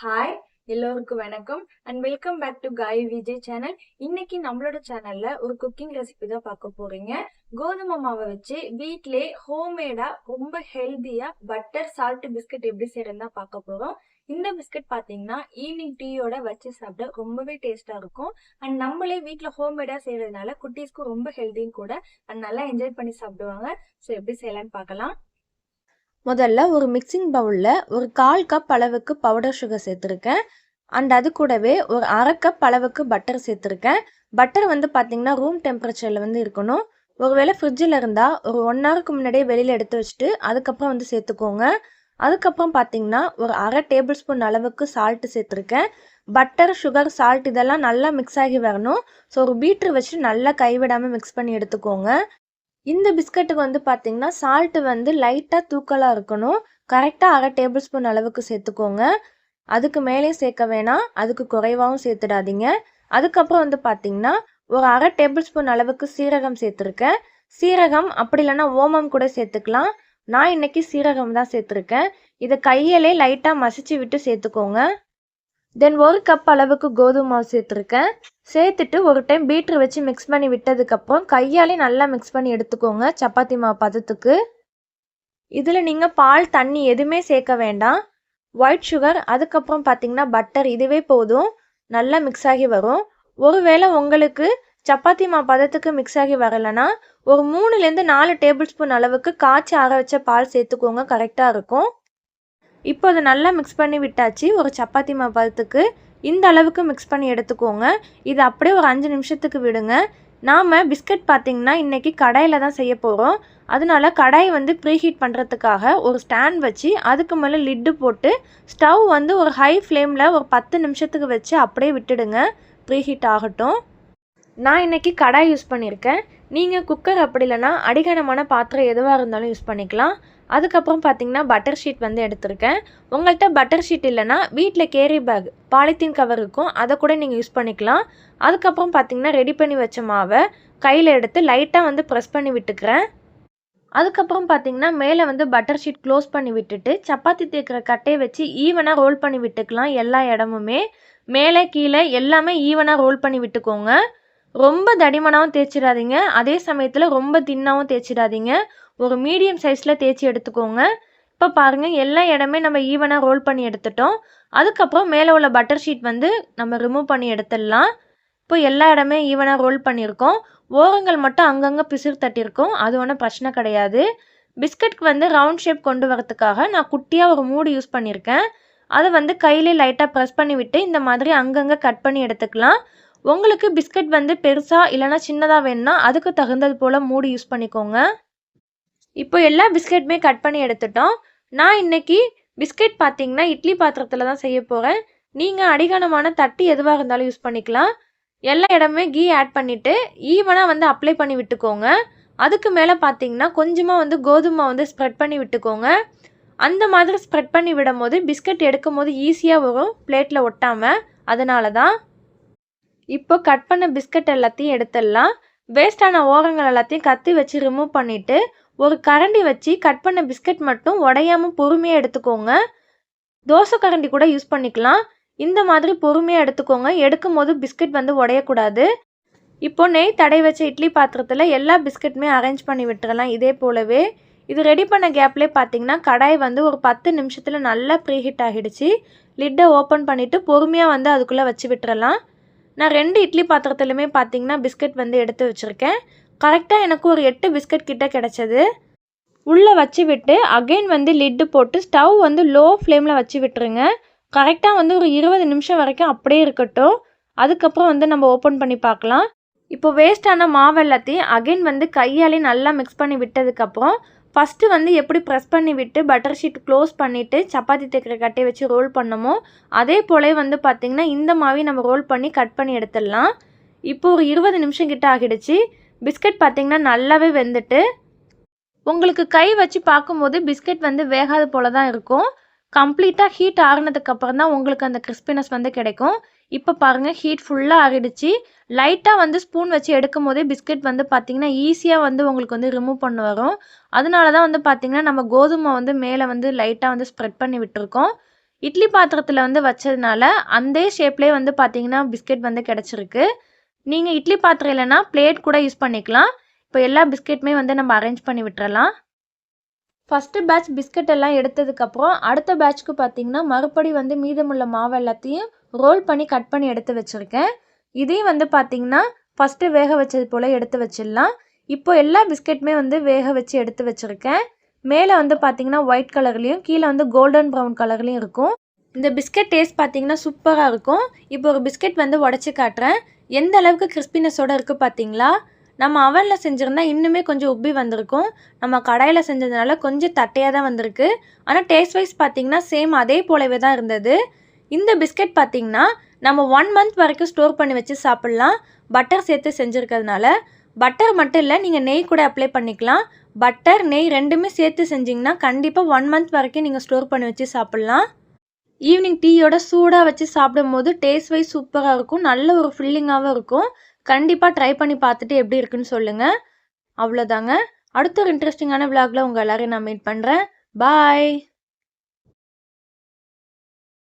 Hi எல்லோருக்கும் வணக்கம். And welcome back to காய் விஜய் சேனல் இன்னைக்கு நம்மளோட சேனல்ல ஒரு குக்கிங் ரெசிபி தான் பார்க்க போறீங்க. கோதுமை மாவை வச்சு வீட்டிலே ஹோம்மேடா ரொம்ப ஹெல்த்தியா பட்டர் சால்ட் பிஸ்கட் எப்படி செய்யறதுன்னு தான் பார்க்க போறோம். இந்த பிஸ்கட் பாத்தீங்கன்னா ஈவினிங் டீயோட வச்சு சாப்பிட ரொம்பவே டேஸ்டா இருக்கும். அண்ட் நம்மளே வீட்டில் ஹோம்மேடா செய்யறதுனால குட்டீஸ்க்கு ரொம்ப ஹெல்த்தியும் கூட அண்ட் நல்லா என்ஜாய் பண்ணி சாப்பிடுவாங்க. ஸோ எப்படி செய்யலாம்னு பார்க்கலாம். முதல்ல ஒரு மிக்சிங் பவுலில் ஒரு கால் கப் அளவுக்கு பவுடர் சுகர் சேர்த்துருக்கேன். அண்ட் அது கூடவே ஒரு அரை கப் அளவுக்கு பட்டர் சேர்த்துருக்கேன். பட்டர் வந்து பார்த்தீங்கன்னா ரூம் டெம்பரேச்சரில் வந்து இருக்கணும். ஒருவேளை ஃப்ரிட்ஜில் இருந்தால் ஒரு ஒன் ஹவருக்கு முன்னாடியே வெளியில் எடுத்து வச்சுட்டு அதுக்கப்புறம் வந்து சேர்த்துக்கோங்க. அதுக்கப்புறம் பார்த்தீங்கன்னா ஒரு அரை டேபிள் ஸ்பூன் அளவுக்கு சால்ட்டு சேர்த்துருக்கேன். பட்டர் சுகர் சால்ட் இதெல்லாம் நல்லா மிக்ஸ் ஆகி வரணும். ஸோ ஒரு பீட்ரு வச்சு நல்லா கைவிடாமல் மிக்ஸ் பண்ணி எடுத்துக்கோங்க. இந்த பிஸ்கட்டுக்கு வந்து பார்த்தீங்கன்னா சால்ட்டு வந்து லைட்டாக தூக்கலாக இருக்கணும். கரெக்டாக அரை டேபிள் ஸ்பூன் அளவுக்கு சேர்த்துக்கோங்க. அதுக்கு மேலே சேர்க்க வேணாம். அதுக்கு குறைவாகவும் சேர்த்துடாதீங்க. அதுக்கப்புறம் வந்து பார்த்தீங்கன்னா ஒரு அரை டேபிள் ஸ்பூன் அளவுக்கு சீரகம் சேர்த்துருக்கேன். சீரகம் அப்படி இல்லைன்னா ஓமம் கூட சேர்த்துக்கலாம். நான் இன்னைக்கு சீரகம் தான் சேர்த்துருக்கேன். இதை கையிலே லைட்டாக மசிச்சு விட்டு சேர்த்துக்கோங்க. தென் ஒரு கப் அளவுக்கு கோதுமை மாவு சேர்த்துருக்கேன். சேர்த்துட்டு ஒரு டைம் பீட்ரு வச்சு மிக்ஸ் பண்ணி விட்டதுக்கப்புறம் கையாலே நல்லா மிக்ஸ் பண்ணி எடுத்துக்கோங்க சப்பாத்தி மாவு பதத்துக்கு. இதில் நீங்கள் பால் தண்ணி எதுவுமே சேர்க்க வேண்டாம். ஒயிட் சுகர் அதுக்கப்புறம் பார்த்தீங்கன்னா பட்டர் இதுவே போதும். நல்லா மிக்ஸ் ஆகி வரும். ஒருவேளை உங்களுக்கு சப்பாத்தி மாவு பதத்துக்கு மிக்ஸ் ஆகி வரலைன்னா ஒரு மூணுலேருந்து நாலு டேபிள் ஸ்பூன் அளவுக்கு காய்ச்சி ஆற வச்ச பால் சேர்த்துக்கோங்க. கரெக்டாக இருக்கும். இப்போ அதை நல்லா மிக்ஸ் பண்ணி விட்டாச்சு. ஒரு சப்பாத்தி மாவு இந்த அளவுக்கு மிக்ஸ் பண்ணி எடுத்துக்கோங்க. இது அப்படியே ஒரு அஞ்சு நிமிஷத்துக்கு விடுங்க. நாம் பிஸ்கட் பார்த்திங்கன்னா இன்றைக்கி கடாயில் தான் செய்ய போகிறோம் அதனால கடாய் வந்து ப்ரீஹீட் பண்ணுறதுக்காக ஒரு ஸ்டாண்ட் வச்சு அதுக்கு மேலே லிட்டு போட்டு ஸ்டவ் வந்து ஒரு ஹை ஃப்ளேமில் ஒரு பத்து நிமிஷத்துக்கு வச்சு அப்படியே விட்டுடுங்க. ப்ரீஹீட் ஆகட்டும். நான் இன்றைக்கி கடாய் யூஸ் பண்ணியிருக்கேன். நீங்கள் குக்கர் அப்படி இல்லைன்னா அடிகனமான பாத்திரம் எதுவாக இருந்தாலும் யூஸ் பண்ணிக்கலாம். அதுக்கப்புறம் பார்த்தீங்கன்னா பட்டர் ஷீட் வந்து எடுத்திருக்கேன். உங்கள்கிட்ட பட்டர் ஷீட் இல்லைன்னா வீட்டில் கேரி பேக் பாலித்தீன் கவர் இருக்கும். அதை கூட நீங்கள் யூஸ் பண்ணிக்கலாம். அதுக்கப்புறம் பார்த்தீங்கன்னா ரெடி பண்ணி வச்ச மாவை கையில் எடுத்து லைட்டாக வந்து ப்ரெஸ் பண்ணி விட்டுக்கிறேன். அதுக்கப்புறம் பார்த்தீங்கன்னா மேலே வந்து பட்டர் ஷீட் க்ளோஸ் பண்ணி விட்டுட்டு சப்பாத்தி தேக்கிற கட்டையை வச்சு ஈவனாக ரோல் பண்ணி விட்டுக்கலாம் எல்லா இடமுமே. மேலே கீழே எல்லாமே ஈவனாக ரோல் பண்ணி விட்டுக்கோங்க. ரொம்ப தடிமனாகவும் தேய்ச்சிடாதீங்க. அதே சமயத்தில் ரொம்ப தின்னாகவும் தேய்ச்சிடாதீங்க. ஒரு மீடியம் சைஸில் தேய்ச்சி எடுத்துக்கோங்க. இப்போ பாருங்கள் எல்லா இடமே நம்ம ஈவனாக ரோல் பண்ணி எடுத்துட்டோம். அதுக்கப்புறம் மேலே உள்ள பட்டர் ஷீட் வந்து நம்ம ரிமூவ் பண்ணி எடுத்துடலாம். இப்போ எல்லா இடமே ஈவனாக ரோல் பண்ணியிருக்கோம். ஓரங்கள் மட்டும் அங்கங்கே பிசிறு தட்டியிருக்கோம். அது ஒன்றும் பிரச்சனை கிடையாது. பிஸ்கட்க்கு வந்து ரவுண்ட் ஷேப் கொண்டு வரதுக்காக நான் குட்டியாக ஒரு மூடு யூஸ் பண்ணியிருக்கேன். அதை வந்து கையிலே லைட்டாக ப்ரெஸ் பண்ணி விட்டு இந்த மாதிரி அங்கங்கே கட் பண்ணி எடுத்துக்கலாம். உங்களுக்கு பிஸ்கட் வந்து பெருசாக இல்லைனா சின்னதாக வேணும்னா அதுக்கு தகுந்தது போல் மூடி யூஸ் பண்ணிக்கோங்க. இப்போ எல்லா பிஸ்கெட்டுமே கட் பண்ணி எடுத்துட்டோம். நான் இன்னைக்கு பிஸ்கெட் பார்த்தீங்கன்னா இட்லி பாத்திரத்தில் தான் செய்ய போகிறேன் நீங்கள் அடிகனமான தட்டி எதுவாக இருந்தாலும் யூஸ் பண்ணிக்கலாம். எல்லா இடமே கீ ஆட் பண்ணிவிட்டு ஈவனாக வந்து அப்ளை பண்ணி விட்டுக்கோங்க. அதுக்கு மேலே பார்த்தீங்கன்னா கொஞ்சமாக வந்து கோதுமை வந்து ஸ்ப்ரெட் பண்ணி விட்டுக்கோங்க. அந்த மாதிரி ஸ்ப்ரெட் பண்ணி விடும் போது பிஸ்கட் எடுக்கும் போது ஈஸியாக வரும். பிளேட்டில் ஒட்டாமல் அதனால தான் இப்போ கட் பண்ண பிஸ்கட் எல்லாத்தையும் எடுத்துடலாம். வேஸ்டான ஓரங்கள் எல்லாத்தையும் கத்தி வச்சு ரிமூவ் பண்ணிவிட்டு ஒரு கரண்டி வச்சு கட் பண்ண பிஸ்கட் மட்டும் உடையாமல் பொறுமையாக எடுத்துக்கோங்க. தோசை கரண்டி கூட யூஸ் பண்ணிக்கலாம். இந்த மாதிரி பொறுமையாக எடுத்துக்கோங்க. எடுக்கும் போது பிஸ்கட் வந்து உடையக்கூடாது. இப்போ நெய் தடை வச்ச இட்லி பாத்திரத்தில் எல்லா பிஸ்கட்டுமே அரேஞ்ச் பண்ணி விட்டுறலாம். இதே போலவே இது ரெடி பண்ண கேப்லேயே பார்த்தீங்கன்னா கடாய் வந்து ஒரு பத்து நிமிஷத்தில் நல்லா ப்ரீஹீட் ஆகிடுச்சு. லிட்டை ஓப்பன் பண்ணிவிட்டு பொறுமையாக வந்து அதுக்குள்ளே வச்சு விட்டுறலாம். நான் ரெண்டு இட்லி பாத்திரத்துலையுமே பார்த்தீங்கன்னா பிஸ்கட் வந்து எடுத்து வச்சுருக்கேன். கரெக்டாக எனக்கு ஒரு எட்டு பிஸ்கட் கிட்டே கிடச்சது. உள்ளே வச்சு விட்டு அகைன் வந்து லிட்டு போட்டு ஸ்டவ் வந்து லோ ஃப்ளேமில் வச்சு விட்டுருங்க. கரெக்டாக வந்து ஒரு இருபது நிமிஷம் வரைக்கும் அப்படியே இருக்கட்டும். அதுக்கப்புறம் வந்து நம்ம ஓப்பன் பண்ணி பார்க்கலாம். இப்போ வேஸ்டான மாவு எல்லாத்தையும் அகைன் வந்து கையாலே நல்லா மிக்ஸ் பண்ணி விட்டதுக்கப்புறம் ஃபஸ்ட்டு வந்து எப்படி ப்ரெஸ் பண்ணி விட்டு பட்டர் ஷீட் க்ளோஸ் பண்ணிவிட்டு சப்பாத்தி தைக்கிற கட்டையை வச்சு ரோல் பண்ணமோ அதே போலே வந்து பார்த்திங்கன்னா இந்த மாவையும் நம்ம ரோல் பண்ணி கட் பண்ணி எடுத்துடலாம். இப்போ ஒரு இருபது நிமிஷம் கிட்ட ஆகிடுச்சு. பிஸ்கட் பார்த்திங்கன்னா நல்லாவே வெந்துட்டு உங்களுக்கு கை வச்சு பார்க்கும்போது பிஸ்கட் வந்து வேகாத போல தான் இருக்கும். கம்ப்ளீட்டாக ஹீட் ஆறுனதுக்கப்புறம் தான் உங்களுக்கு அந்த கிறிஸ்பினஸ் வந்து கிடைக்கும். இப்போ பாருங்கள் ஹீட் ஃபுல்லாக ஆறிடுச்சு. லைட்டாக வந்து ஸ்பூன் வச்சு எடுக்கும் போதே பிஸ்கட் வந்து பார்த்திங்கன்னா ஈஸியாக வந்து உங்களுக்கு வந்து ரிமூவ் பண்ண வரும். அதனால தான் வந்து பார்த்திங்கன்னா நம்ம கோதுமை வந்து மேலே வந்து லைட்டாக வந்து ஸ்ப்ரெட் பண்ணி விட்டுருக்கோம். இட்லி பாத்திரத்தில் வந்து வச்சதுனால அந்த ஷேப்லேயே வந்து பார்த்திங்கன்னா பிஸ்கெட் வந்து கிடச்சிருக்கு. நீங்கள் இட்லி பாத்திரம் இல்லைன்னா பிளேட் கூட யூஸ் பண்ணிக்கலாம். இப்போ எல்லா பிஸ்கெட்டுமே வந்து நம்ம அரேஞ்ச் பண்ணி விட்டுறலாம். ஃபஸ்ட்டு பேட்ச் பிஸ்கட் எல்லாம் எடுத்ததுக்கப்புறம் அடுத்த பேட்ச்க்கு பார்த்தீங்கன்னா மறுபடி வந்து மீதமுள்ள மாவு எல்லாத்தையும் ரோல் பண்ணி கட் பண்ணி எடுத்து வச்சுருக்கேன். இதையும் வந்து பார்த்தீங்கன்னா ஃபஸ்ட்டு வேக வச்சது போல் எடுத்து வச்சிடலாம். இப்போ எல்லா பிஸ்கெட்டுமே வந்து வேக வச்சு எடுத்து வச்சுருக்கேன். மேலே வந்து பார்த்தீங்கன்னா ஒயிட் கலர்லேயும் கீழே வந்து கோல்டன் ப்ரௌன் கலர்லேயும் இருக்கும். இந்த பிஸ்கெட் டேஸ்ட் பார்த்தீங்கன்னா சூப்பராக இருக்கும். இப்போ ஒரு பிஸ்கெட் வந்து உடச்சி காட்டுறேன். எந்த அளவுக்கு கிறிஸ்பினஸோடு இருக்குது பார்த்தீங்களா நம்ம அவனில் செஞ்சுருந்தா இன்னுமே கொஞ்சம் உப்பி வந்திருக்கும். நம்ம கடாயில் செஞ்சதுனால கொஞ்சம் தட்டையாக தான் வந்திருக்கு. ஆனால் டேஸ்ட் வைஸ் பார்த்தீங்கன்னா சேம் அதே போலவே தான் இருந்தது. இந்த பிஸ்கட் பார்த்தீங்கன்னா நம்ம ஒன் மந்த் வரைக்கும் ஸ்டோர் பண்ணி வச்சு சாப்பிட்லாம். பட்டர் சேர்த்து செஞ்சுருக்கிறதுனால. பட்டர் மட்டும் இல்லை நீங்கள் நெய் கூட அப்ளை பண்ணிக்கலாம். பட்டர் நெய் ரெண்டுமே சேர்த்து செஞ்சிங்கன்னா கண்டிப்பாக ஒன் மந்த் வரைக்கும் நீங்கள் ஸ்டோர் பண்ணி வச்சு சாப்பிட்லாம். ஈவினிங் டீயோட சூடாக வச்சு சாப்பிடும் போது டேஸ்ட் வைஸ் சூப்பராக இருக்கும். நல்ல ஒரு ஃபில்லிங்காகவும் இருக்கும். கண்டிப்பாக ட்ரை பண்ணி பார்த்துட்டு எப்படி இருக்குன்னு சொல்லுங்கள் அவ்வளோதாங்க அடுத்த ஒரு இன்ட்ரெஸ்டிங்கான விளாகில் உங்கள் எல்லோரையும் நான் மீட் பண்ணுறேன் பாய்